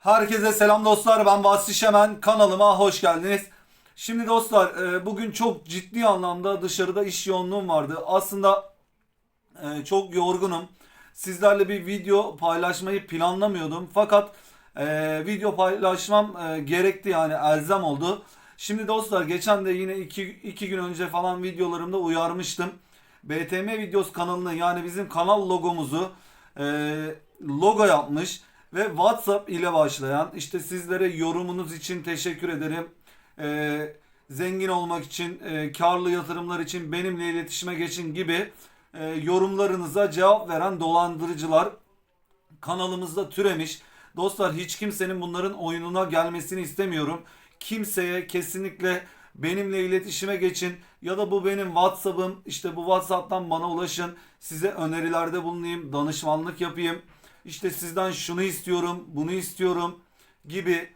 Herkese selam dostlar. Ben Vasfi Şemen. Kanalıma hoş geldiniz. Şimdi dostlar e, bugün çok ciddi anlamda dışarıda iş yoğunluğum vardı. Aslında e, çok yorgunum. Sizlerle bir video paylaşmayı planlamıyordum. Fakat e, video paylaşmam gerekti yani elzem oldu. Şimdi dostlar geçen de yine iki, iki gün önce falan videolarımda uyarmıştım. BTM Videos kanalını yani bizim kanal logomuzu logo yapmış ve WhatsApp ile başlayan işte sizlere yorumunuz için teşekkür ederim. E, zengin olmak için, e, karlı yatırımlar için benimle iletişime geçin gibi e, yorumlarınıza cevap veren dolandırıcılar kanalımızda türemiş. Dostlar hiç kimsenin bunların oyununa gelmesini istemiyorum. Kimseye kesinlikle benimle iletişime geçin ya da bu benim WhatsApp'ım işte bu WhatsApp'tan bana ulaşın. Size önerilerde bulunayım, danışmanlık yapayım. İşte sizden şunu istiyorum, bunu istiyorum gibi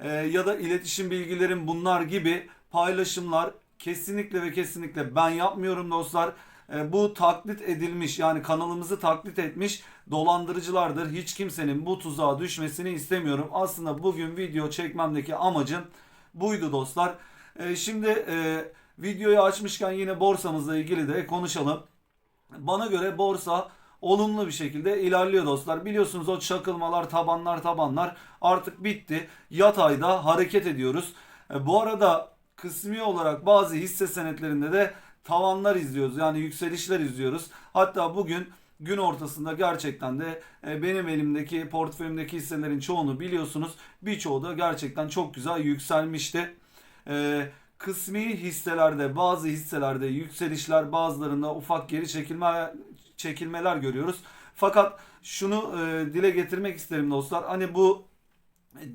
e, ya da iletişim bilgilerim bunlar gibi paylaşımlar kesinlikle ve kesinlikle ben yapmıyorum dostlar. E, bu taklit edilmiş yani kanalımızı taklit etmiş dolandırıcılardır. Hiç kimsenin bu tuzağa düşmesini istemiyorum. Aslında bugün video çekmemdeki amacım buydu dostlar. E, şimdi e, videoyu açmışken yine borsamızla ilgili de konuşalım. Bana göre borsa olumlu bir şekilde ilerliyor dostlar. Biliyorsunuz o çakılmalar, tabanlar, tabanlar artık bitti. Yatayda hareket ediyoruz. E, bu arada kısmi olarak bazı hisse senetlerinde de tavanlar izliyoruz. Yani yükselişler izliyoruz. Hatta bugün gün ortasında gerçekten de e, benim elimdeki portföyümdeki hisselerin çoğunu biliyorsunuz. Birçoğu da gerçekten çok güzel yükselmişti. E, kısmi hisselerde bazı hisselerde yükselişler bazılarında ufak geri çekilme çekilmeler görüyoruz. Fakat şunu e, dile getirmek isterim dostlar. Hani bu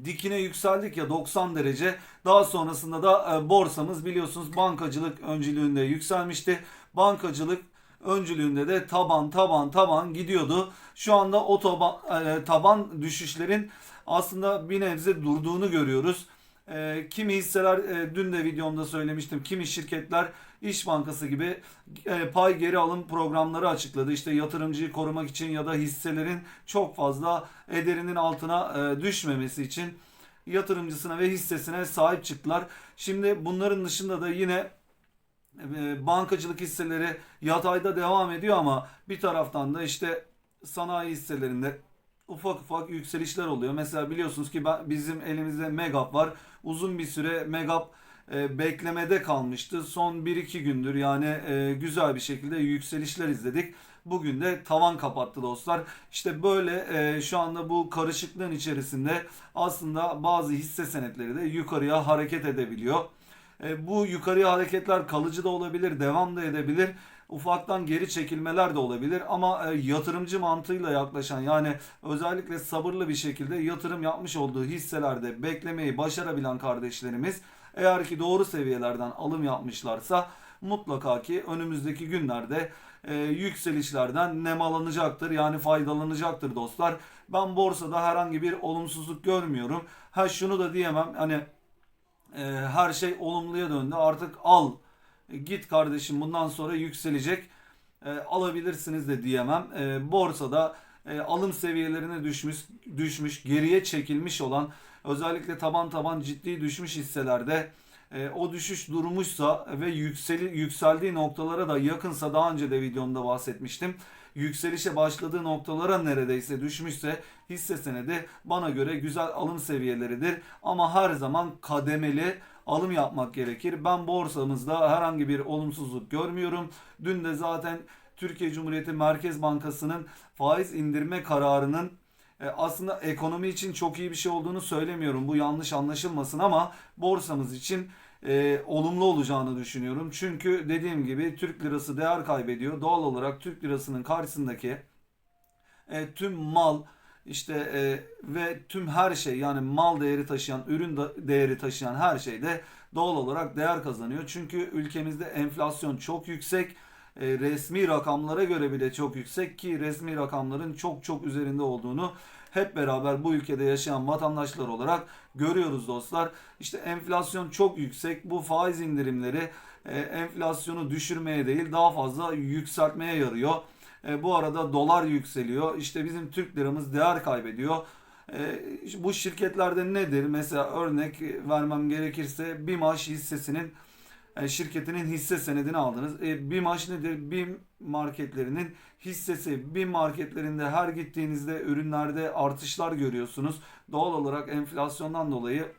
dikine yükseldik ya 90 derece. Daha sonrasında da e, borsamız biliyorsunuz bankacılık öncülüğünde yükselmişti. Bankacılık öncülüğünde de taban taban taban gidiyordu. Şu anda o taban, e, taban düşüşlerin aslında bir nebze durduğunu görüyoruz. E, kimi hisseler e, dün de videomda söylemiştim. Kimi şirketler İş Bankası gibi e, pay geri alım programları açıkladı. İşte yatırımcıyı korumak için ya da hisselerin çok fazla ederinin altına e, düşmemesi için yatırımcısına ve hissesine sahip çıktılar. Şimdi bunların dışında da yine e, bankacılık hisseleri yatayda devam ediyor ama bir taraftan da işte sanayi hisselerinde ufak ufak yükselişler oluyor. Mesela biliyorsunuz ki ben, bizim elimizde Megap var. Uzun bir süre Megap e, beklemede kalmıştı. Son 1-2 gündür yani e, güzel bir şekilde yükselişler izledik. Bugün de tavan kapattı dostlar. İşte böyle e, şu anda bu karışıklığın içerisinde aslında bazı hisse senetleri de yukarıya hareket edebiliyor. E, bu yukarıya hareketler kalıcı da olabilir, devam da edebilir. Ufaktan geri çekilmeler de olabilir ama e, yatırımcı mantığıyla yaklaşan yani özellikle sabırlı bir şekilde yatırım yapmış olduğu hisselerde beklemeyi başarabilen kardeşlerimiz eğer ki doğru seviyelerden alım yapmışlarsa mutlaka ki önümüzdeki günlerde e, yükselişlerden nemalanacaktır. Yani faydalanacaktır dostlar. Ben borsada herhangi bir olumsuzluk görmüyorum. Ha şunu da diyemem hani e, her şey olumluya döndü artık al git kardeşim bundan sonra yükselecek e, alabilirsiniz de diyemem. E, borsada e, alım seviyelerine düşmüş düşmüş geriye çekilmiş olan özellikle taban taban ciddi düşmüş hisselerde e, o düşüş durmuşsa ve yükseli, yükseldiği noktalara da yakınsa daha önce de videomda bahsetmiştim. Yükselişe başladığı noktalara neredeyse düşmüşse hisse senedi bana göre güzel alım seviyeleridir. Ama her zaman kademeli alım yapmak gerekir. Ben borsamızda herhangi bir olumsuzluk görmüyorum. Dün de zaten Türkiye Cumhuriyeti Merkez Bankası'nın faiz indirme kararının e, aslında ekonomi için çok iyi bir şey olduğunu söylemiyorum. Bu yanlış anlaşılmasın ama borsamız için e, olumlu olacağını düşünüyorum. Çünkü dediğim gibi Türk lirası değer kaybediyor. Doğal olarak Türk lirasının karşısındaki e, tüm mal işte e, ve tüm her şey yani mal değeri taşıyan, ürün değeri taşıyan her şey de doğal olarak değer kazanıyor. Çünkü ülkemizde enflasyon çok yüksek. E, resmi rakamlara göre bile çok yüksek ki resmi rakamların çok çok üzerinde olduğunu hep beraber bu ülkede yaşayan vatandaşlar olarak görüyoruz dostlar. İşte enflasyon çok yüksek. Bu faiz indirimleri e, enflasyonu düşürmeye değil daha fazla yükseltmeye yarıyor. E, bu arada dolar yükseliyor. İşte bizim Türk liramız değer kaybediyor. E, bu şirketlerde nedir? Mesela örnek vermem gerekirse BİMAŞ hissesinin şirketinin hisse senedini aldınız. E, BİMAŞ nedir? BİM marketlerinin hissesi. BİM marketlerinde her gittiğinizde ürünlerde artışlar görüyorsunuz. Doğal olarak enflasyondan dolayı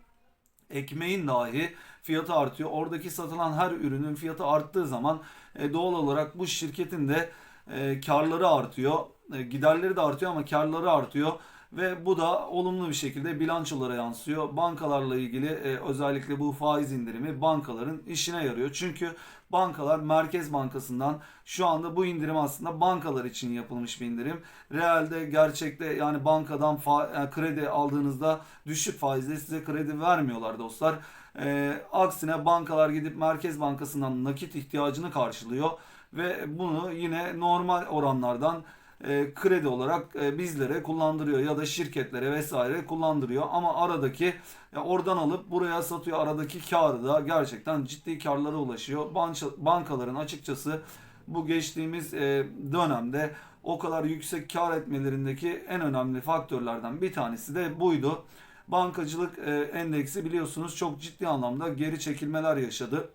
ekmeğin dahi fiyatı artıyor. Oradaki satılan her ürünün fiyatı arttığı zaman e, doğal olarak bu şirketin de e, karları artıyor. E, giderleri de artıyor ama karları artıyor. Ve bu da olumlu bir şekilde bilançolara yansıyor. Bankalarla ilgili e, özellikle bu faiz indirimi bankaların işine yarıyor. Çünkü bankalar Merkez Bankası'ndan şu anda bu indirim aslında bankalar için yapılmış bir indirim. Realde gerçekte yani bankadan fa- yani kredi aldığınızda düşük faizle size kredi vermiyorlar dostlar. E, aksine bankalar gidip Merkez Bankası'ndan nakit ihtiyacını karşılıyor ve bunu yine normal oranlardan e, kredi olarak e, bizlere kullandırıyor ya da şirketlere vesaire kullandırıyor ama aradaki ya oradan alıp buraya satıyor aradaki karı da gerçekten ciddi karlara ulaşıyor. Banka, bankaların açıkçası bu geçtiğimiz e, dönemde o kadar yüksek kar etmelerindeki en önemli faktörlerden bir tanesi de buydu. Bankacılık endeksi biliyorsunuz çok ciddi anlamda geri çekilmeler yaşadı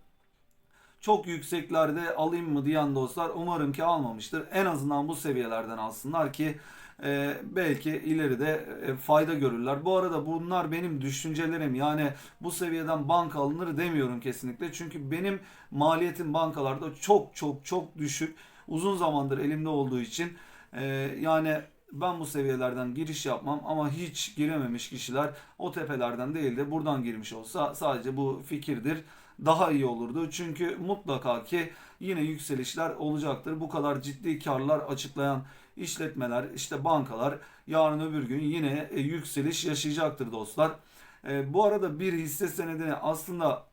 çok yükseklerde alayım mı diyen dostlar umarım ki almamıştır. En azından bu seviyelerden alsınlar ki e, belki ileride e, fayda görürler. Bu arada bunlar benim düşüncelerim. Yani bu seviyeden banka alınır demiyorum kesinlikle. Çünkü benim maliyetim bankalarda çok çok çok düşük. Uzun zamandır elimde olduğu için e, yani ben bu seviyelerden giriş yapmam ama hiç girememiş kişiler o tepelerden değil de buradan girmiş olsa sadece bu fikirdir daha iyi olurdu. Çünkü mutlaka ki yine yükselişler olacaktır. Bu kadar ciddi karlar açıklayan işletmeler, işte bankalar yarın öbür gün yine e, yükseliş yaşayacaktır dostlar. E, bu arada bir hisse senedini aslında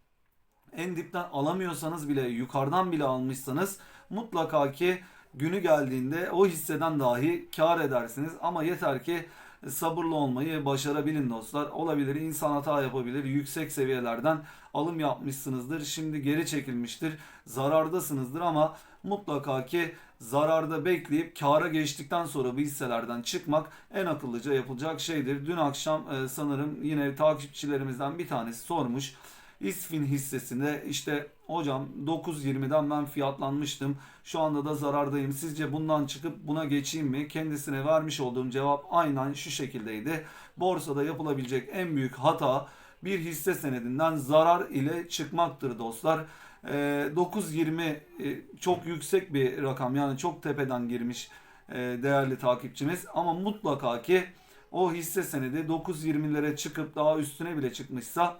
en dipten alamıyorsanız bile yukarıdan bile almışsanız mutlaka ki günü geldiğinde o hisseden dahi kar edersiniz. Ama yeter ki sabırlı olmayı başarabilin dostlar. Olabilir insan hata yapabilir. Yüksek seviyelerden alım yapmışsınızdır. Şimdi geri çekilmiştir. Zarardasınızdır ama mutlaka ki zararda bekleyip kara geçtikten sonra bu hisselerden çıkmak en akıllıca yapılacak şeydir. Dün akşam e, sanırım yine takipçilerimizden bir tanesi sormuş. İsfin hissesinde işte hocam 9.20'den ben fiyatlanmıştım. Şu anda da zarardayım. Sizce bundan çıkıp buna geçeyim mi? Kendisine vermiş olduğum cevap aynen şu şekildeydi. Borsada yapılabilecek en büyük hata bir hisse senedinden zarar ile çıkmaktır dostlar. E, 9.20 e, çok yüksek bir rakam yani çok tepeden girmiş e, değerli takipçimiz ama mutlaka ki o hisse senedi 9.20'lere çıkıp daha üstüne bile çıkmışsa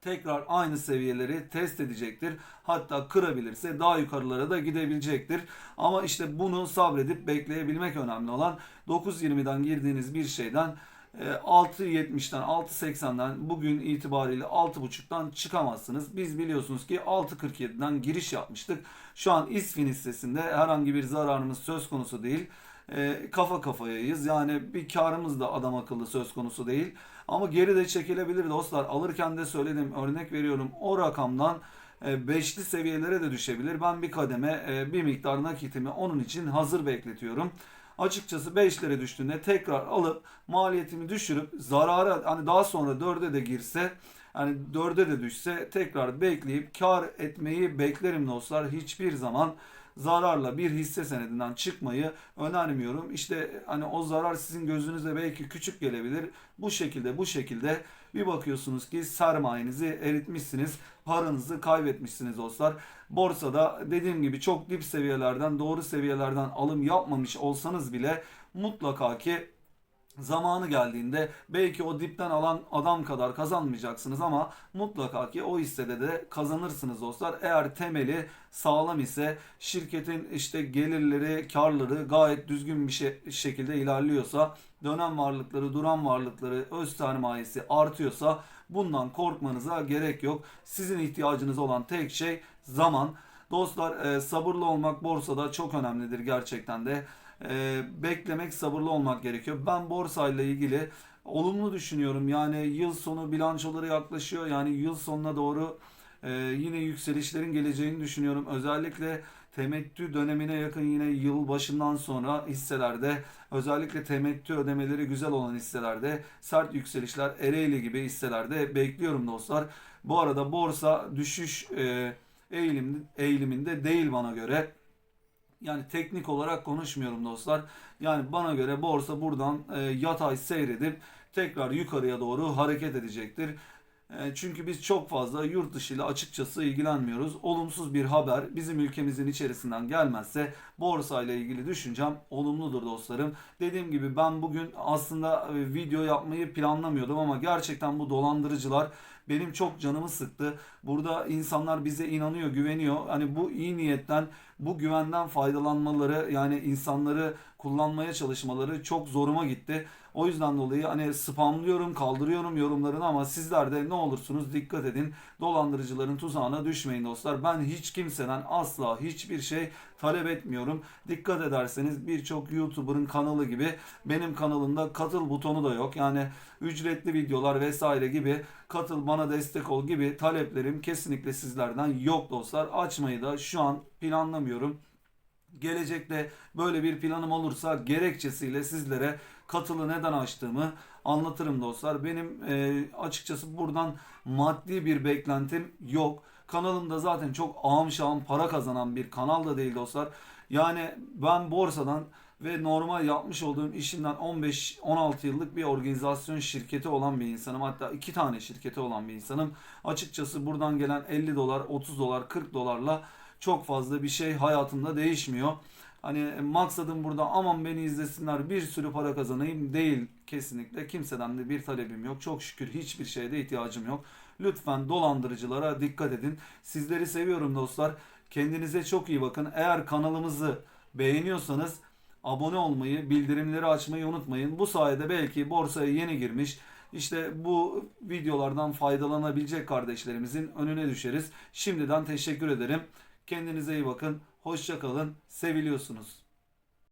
tekrar aynı seviyeleri test edecektir. Hatta kırabilirse daha yukarılara da gidebilecektir. Ama işte bunu sabredip bekleyebilmek önemli olan 9.20'den girdiğiniz bir şeyden 6.70'den 6.80'den bugün itibariyle 6.5'tan çıkamazsınız. Biz biliyorsunuz ki 6.47'den giriş yapmıştık. Şu an İSFİN hissesinde herhangi bir zararımız söz konusu değil. E, kafa kafayayız. Yani bir karımız da adam akıllı söz konusu değil. Ama geri de çekilebilir dostlar. Alırken de söyledim örnek veriyorum o rakamdan e, beşli seviyelere de düşebilir. Ben bir kademe e, bir miktar nakitimi onun için hazır bekletiyorum açıkçası 5'lere düştüğünde tekrar alıp maliyetimi düşürüp zarara hani daha sonra 4'e de girse hani 4'e de düşse tekrar bekleyip kar etmeyi beklerim dostlar. Hiçbir zaman zararla bir hisse senedinden çıkmayı önermiyorum. İşte hani o zarar sizin gözünüze belki küçük gelebilir. Bu şekilde bu şekilde bir bakıyorsunuz ki sermayenizi eritmişsiniz. Paranızı kaybetmişsiniz dostlar. Borsada dediğim gibi çok dip seviyelerden doğru seviyelerden alım yapmamış olsanız bile mutlaka ki zamanı geldiğinde belki o dipten alan adam kadar kazanmayacaksınız ama mutlaka ki o hissede de kazanırsınız dostlar. Eğer temeli sağlam ise şirketin işte gelirleri, karları gayet düzgün bir şey, şekilde ilerliyorsa, dönem varlıkları, duran varlıkları, öz sermayesi artıyorsa bundan korkmanıza gerek yok. Sizin ihtiyacınız olan tek şey zaman. Dostlar e, sabırlı olmak borsada çok önemlidir gerçekten de e, beklemek, sabırlı olmak gerekiyor. Ben borsayla ilgili olumlu düşünüyorum. Yani yıl sonu bilançoları yaklaşıyor. Yani yıl sonuna doğru e, yine yükselişlerin geleceğini düşünüyorum. Özellikle temettü dönemine yakın yine yıl başından sonra hisselerde özellikle temettü ödemeleri güzel olan hisselerde sert yükselişler Ereğli gibi hisselerde bekliyorum dostlar. Bu arada borsa düşüş e, eğilim, eğiliminde değil bana göre. Yani teknik olarak konuşmuyorum dostlar. Yani bana göre borsa buradan e, yatay seyredip tekrar yukarıya doğru hareket edecektir. E, çünkü biz çok fazla yurt dışı ile açıkçası ilgilenmiyoruz. Olumsuz bir haber bizim ülkemizin içerisinden gelmezse borsa ile ilgili düşüncem olumludur dostlarım. Dediğim gibi ben bugün aslında e, video yapmayı planlamıyordum ama gerçekten bu dolandırıcılar benim çok canımı sıktı. Burada insanlar bize inanıyor, güveniyor. Hani bu iyi niyetten, bu güvenden faydalanmaları yani insanları kullanmaya çalışmaları çok zoruma gitti. O yüzden dolayı hani spamlıyorum, kaldırıyorum yorumlarını ama sizler de ne olursunuz dikkat edin. Dolandırıcıların tuzağına düşmeyin dostlar. Ben hiç kimseden asla hiçbir şey talep etmiyorum. Dikkat ederseniz birçok YouTuber'ın kanalı gibi benim kanalımda katıl butonu da yok. Yani ücretli videolar vesaire gibi katıl bana destek ol gibi taleplerim kesinlikle sizlerden yok dostlar. Açmayı da şu an planlamıyorum. Gelecekte böyle bir planım olursa gerekçesiyle sizlere katılı neden açtığımı anlatırım dostlar. Benim e, açıkçası buradan maddi bir beklentim yok. Kanalımda zaten çok ağım para kazanan bir kanal da değil dostlar. Yani ben borsadan ve normal yapmış olduğum işimden 15-16 yıllık bir organizasyon şirketi olan bir insanım. Hatta iki tane şirketi olan bir insanım. Açıkçası buradan gelen 50 dolar, 30 dolar, 40 dolarla çok fazla bir şey hayatımda değişmiyor. Hani maksadım burada aman beni izlesinler bir sürü para kazanayım değil kesinlikle. Kimseden de bir talebim yok. Çok şükür hiçbir şeye de ihtiyacım yok. Lütfen dolandırıcılara dikkat edin. Sizleri seviyorum dostlar. Kendinize çok iyi bakın. Eğer kanalımızı beğeniyorsanız abone olmayı, bildirimleri açmayı unutmayın. Bu sayede belki borsaya yeni girmiş işte bu videolardan faydalanabilecek kardeşlerimizin önüne düşeriz. Şimdiden teşekkür ederim. Kendinize iyi bakın. Hoşça kalın. Seviliyorsunuz.